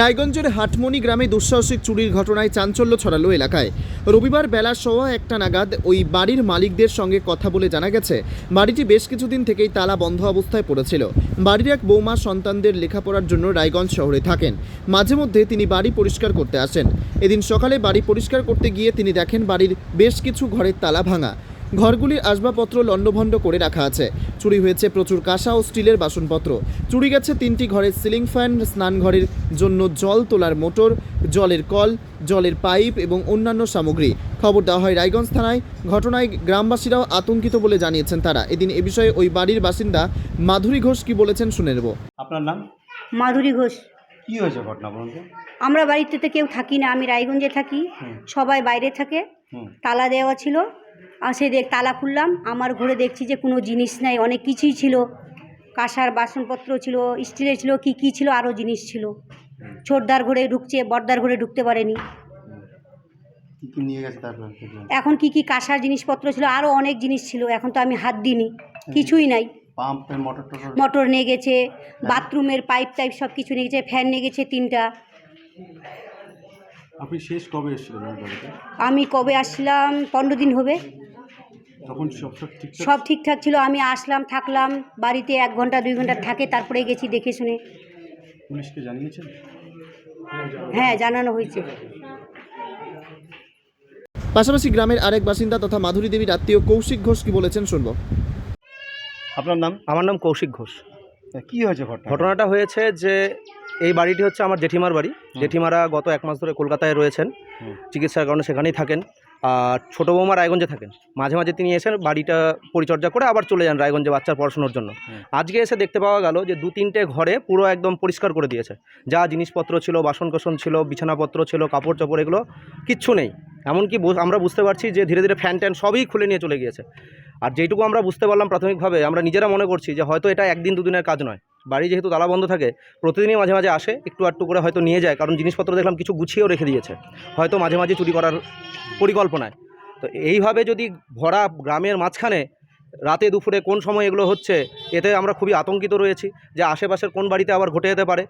রায়গঞ্জের হাটমণি গ্রামে দুঃসাহসিক চুরির ঘটনায় চাঞ্চল্য ছড়ালো এলাকায়। রবিবার বেলা সোয়া একটা নাগাদ ওই বাড়ির মালিকদের সঙ্গে কথা বলে জানা গেছে, বাড়িটি বেশ কিছুদিন থেকেই তালা বন্ধ অবস্থায় পড়েছিল। বাড়ির এক বৌমা সন্তানদের লেখাপড়ার জন্য রায়গঞ্জ শহরে থাকেন। মাঝে মধ্যে তিনি বাড়ি পরিষ্কার করতে আসেন। এদিন সকালে বাড়ি পরিষ্কার করতে গিয়ে তিনি দেখেন বাড়ির বেশ কিছু ঘরের তালা ভাঙা। ঘরগুলির আসবাবপত্র লণ্ডভণ্ড করে রাখা আছে। চুরি হয়েছে প্রচুর কাঁসা ও স্টিলের বাসনপত্র। চুরি গেছে তিনটি ঘরের সিলিং ফ্যান স্নানঘরের জন্য জল তোলার মোটর জলের কল জলের পাইপ এবং অন্যান্য সামগ্রী। খবর দেওয়া হয় রায়গঞ্জ থানায়। ঘটনায় গ্রামবাসীরাও আতঙ্কিত বলে জানিয়েছেন তারা। এদিন এ বিষয়ে ওই বাড়ির বাসিন্দা মাধুরী ঘোষ কি বলেছেন শুনে নেব। আপনার নাম? মাধুরী ঘোষ। কি হয়েছে ঘটনা বলুন আমরা বাড়িতে তো কেউ থাকি না আমি রায়গঞ্জে থাকি। সবাই বাইরে থাকে। তালা দেওয়া ছিল। আর সে দেখ তালা খুললাম। আমার ঘরে দেখছি যে কোনো জিনিস নাই অনেক কিছুই ছিল। কাঁসার বাসনপত্র ছিল স্টিলের ছিল কি কি ছিল আরও জিনিস ছিল। ছোটদার ঘরে ঢুকছে বড়দার ঘরে ঢুকতে পারেনি। এখন কি কি কাঁসার জিনিসপত্র ছিল আরও অনেক জিনিস ছিল। এখন তো আমি হাত দিইনি কিছুই নাই। মোটর নিয়ে গেছে বাথরুমের পাইপ টাইপ সব কিছু নিয়ে গেছে ফ্যান নিয়ে গেছে তিনটা। আপনি শেষ কবে এসেছিলেন বাড়িতে? আমি কবে আসলাম? পনেরো দিন হবে। তখন সব সব ঠিকঠাক? সব ঠিকঠাক ছিল। আমি আসলাম থাকলাম। বাড়িতে এক ঘণ্টা দুই ঘণ্টা থাকে তারপরে গেছি দেখে শুনে। পুলিশকে জানিয়েছেন? হ্যাঁ জানানো হয়েছে। পাশাপাশি গ্রামের আরেক বাসিন্দা তথা মাধুরী দেবীর আত্মীয় কৌশিক ঘোষ কি বলেছেন শুনব। আপনার নাম? আমার নাম কৌশিক ঘোষ। কি হয়েছে ঘটনা ঘটনাটা হয়েছে যে এই বাড়িটি হচ্ছে আমার জেঠিমার বাড়ি। জেঠিমারা গত এক মাস ধরে কলকাতায় রয়েছেন চিকিৎসার কারণে সেখানেই থাকেন। আর ছোটো বৌমা রায়গঞ্জে থাকেন। মাঝে মাঝে তিনি এসেন বাড়িটা পরিচর্যা করে আবার চলে যান রায়গঞ্জে বাচ্চার পড়াশোনার জন্য। আজকে এসে দেখতে পাওয়া গেল যে দু তিনটে ঘরে পুরো একদম পরিষ্কার করে দিয়েছে। যা জিনিসপত্র ছিল বাসন কোসন ছিল বিছানাপত্র ছিল কাপড় চোপড় এগুলো কিচ্ছু নেই। এমনকি আমরা বুঝতে পারছি যে ধীরে ধীরে ফ্যান ট্যান সবই খুলে নিয়ে চলে গিয়েছে। আর যেটুকু আমরা বুঝতে পারলাম প্রাথমিকভাবে, আমরা নিজেরা মনে করছি যে হয়তো এটা একদিন দুদিনের কাজ নয়। বাড়ি যেহেতু তালা বন্ধ থাকে, প্রতিদিনই মাঝে মাঝে আসে, একটু আটটু করে হয়তো নিয়ে যায়, কারণ জিনিসপত্র দেখলাম কিছু গুছিয়েও রেখে দিয়েছে। হয়তো মাঝে মাঝে চুরি করার পরিকল্পনায়। তো এইভাবে যদি ভরা গ্রামের মাঝখানে রাতে দুপুরে কোন সময় এগুলো হচ্ছে, এতে আমরা খুবই আতঙ্কিত রয়েছি যে আশেপাশের কোন বাড়িতে আবার ঘটে যেতে পারে।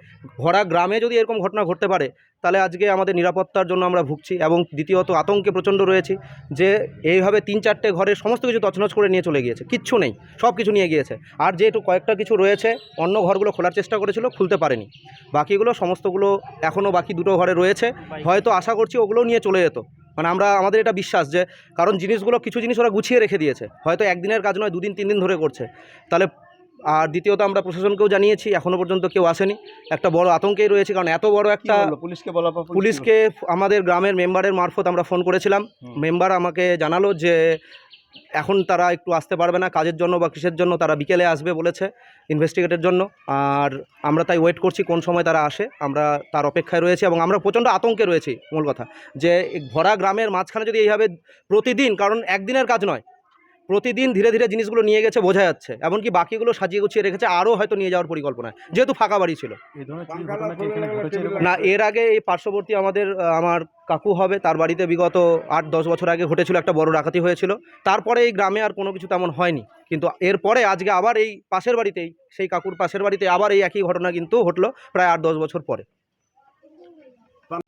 ভরা গ্রামে যদি এরকম ঘটনা ঘটতে পারে, তাহলে আজকে আমাদের নিরাপত্তার জন্য আমরা ভুগছি এবং দ্বিতীয়ত আতঙ্কে প্রচণ্ড রয়েছি যে এইভাবে তিন চারটে ঘরের সমস্ত কিছু তছনছ করে নিয়ে চলে গিয়েছে, কিচ্ছু নেই, সব কিছু নিয়ে গিয়েছে। আর যেহেতু কয়েকটা কিছু রয়েছে, অন্য ঘরগুলো খোলার চেষ্টা করেছিল, খুলতে পারেনি। বাকিগুলো, সমস্তগুলো এখনও বাকি দুটো ঘরে রয়েছে। হয়তো আশা করছি ওগুলো নিয়ে চলে যেত। মানে আমরা আমাদের এটা বিশ্বাস যে কারণ জিনিসগুলো কিছু জিনিস ওরা গুছিয়ে রেখে দিয়েছে। হয়তো একদিনের কাজ নয় দুদিন তিন দিন ধরে করছে। তাহলে আর দ্বিতীয়ত আমরা প্রশাসনকেও জানিয়েছি এখনও পর্যন্ত কেউ আসেনি। একটা বড় আতঙ্কেই রয়েছে কারণ এত বড় একটা পুলিশকে কি পুলিশকে আমাদের গ্রামের মেম্বারের মারফত আমরা ফোন করেছিলাম। মেম্বার আমাকে জানালো যে এখন তারা একটু আসতে পারবে না কাজের জন্য বা কিসের জন্য, তারা বিকেলে আসবে বলেছে ইনভেস্টিগেটের জন্য। আর আমরা তাই ওয়েট করছি কোন সময় তারা আসে। আমরা তার অপেক্ষায় রয়েছি এবং আমরা প্রচণ্ড আতঙ্কে রয়েছি, মূল কথা। যে ভরা গ্রামের মাঝখানে যদি এইভাবে প্রতিদিন, কারণ একদিনের কাজ নয় প্রতিদিন ধীরে ধীরে জিনিসগুলো নিয়ে গেছে বোঝা যাচ্ছে। এমনকি বাকিগুলো সাজিয়ে গুছিয়ে রেখেছে আরও হয়তো নিয়ে যাওয়ার পরিকল্পনা। যেহেতু ফাঁকা বাড়ি ছিল? না এর আগে এই পার্শ্ববর্তী আমাদের আমার কাকু হবে তার বাড়িতে বিগত আট দশ বছর আগে ঘটেছিল একটা বড় ডাকাতি হয়েছিল। তারপরে এই গ্রামে আর কোনো কিছু তেমন হয়নি। কিন্তু এরপরে আজকে আবার এই পাশের বাড়িতেই সেই কাকুর পাশের বাড়িতে আবার এই একই ঘটনা কিন্তু ঘটলো প্রায় আট দশ বছর পরে।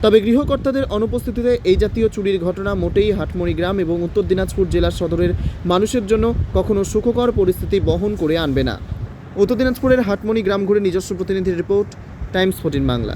তবে গৃহকর্তাদের অনুপস্থিতিতে এই জাতীয় চুরির ঘটনা মোটেই হাটমণি গ্রাম এবং উত্তর দিনাজপুর জেলার সদরের মানুষের জন্য কখনো সুখকর পরিস্থিতি বহন করে আনবে না। উত্তর দিনাজপুরের হাটমণি গ্রাম ঘুরে নিজস্ব প্রতিনিধির রিপোর্ট, টাইমস ফোর্টিন বাংলা।